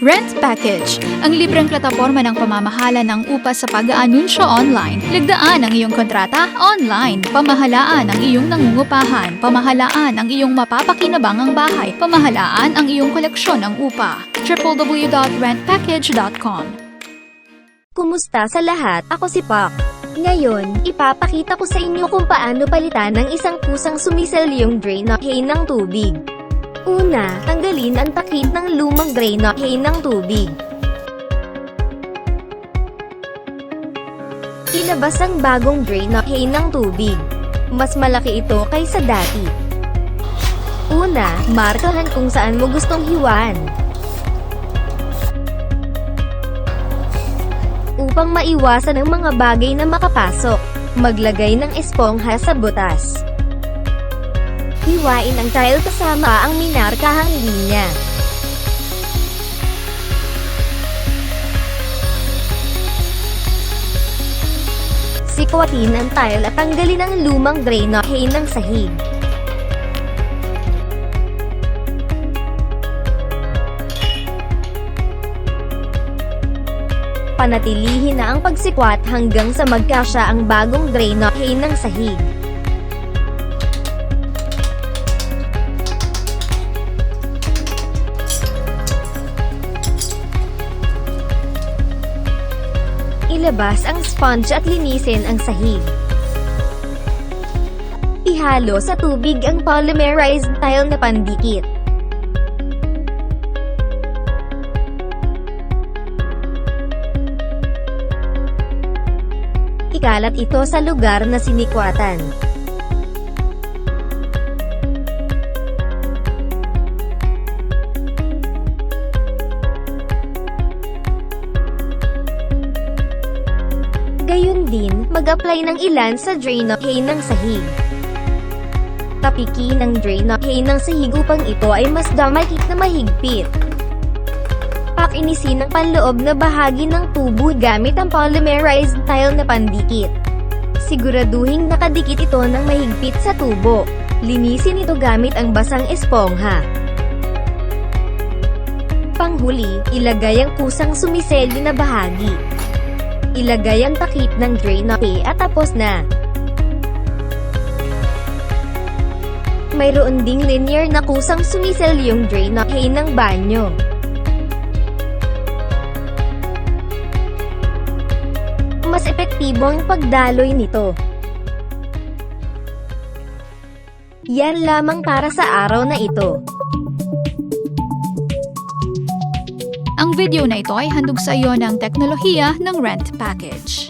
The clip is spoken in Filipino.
Rent Package, ang libreng plataporma ng pamamahala ng upa sa pag-aanunsyo online. Ligdaan ang iyong kontrata online. Pamahalaan ang iyong nangungupahan. Pamahalaan ang iyong mapapakinabangang bahay. Pamahalaan ang iyong koleksyon ng upa. www.rentpackage.com Kumusta sa lahat? Ako si Pak. Ngayon, ipapakita ko sa inyo kung paano palitan ng isang pusang sumiselyong drain na hay ng tubig. Una, tanggalin ang takip ng lumang drain na hay ng tubig. Ilabas ang bagong drain na hay ng tubig. Mas malaki ito kaysa dati. Una, markahan kung saan mo gustong hiwan. upang maiwasan ang mga bagay na makapasok. Maglagay ng espongha sa butas. Hiwain ang tile kasama ang minarkahang linya. Sikwatin ang tile at tanggalin ang lumang drain hay ng sahig. Panatilihin na ang pagsikwat hanggang sa magkasya ang bagong drain hay ng sahig. Ilabas ang sponge at linisin ang sahig. Ihalo sa tubig ang polymerized tile na pandikit. Ikalat ito sa lugar na sinikwatan. Gayun din, mag-apply ng ilan sa drain of hay ng sahig. Tapiki ng drain of hay ng sahig upang ito ay mas damakit na mahigpit. Pakinisin ang panloob na bahagi ng tubo gamit ang polymerized tile na pandikit. Siguraduhin nakadikit ito ng mahigpit sa tubo. Linisin ito gamit ang basang espongha. Panghuli, ilagay ang kusang sumiselyo na bahagi. Ilagay ang takip ng drain na at tapos na. Mayroon ding linear na kusang sumiselyong drain na hay ng banyo. mas epektibo ang pagdaloy nito. Yan lamang para sa araw na ito. Ang video na ito ay handog sa iyo ng teknolohiya ng Rent Package.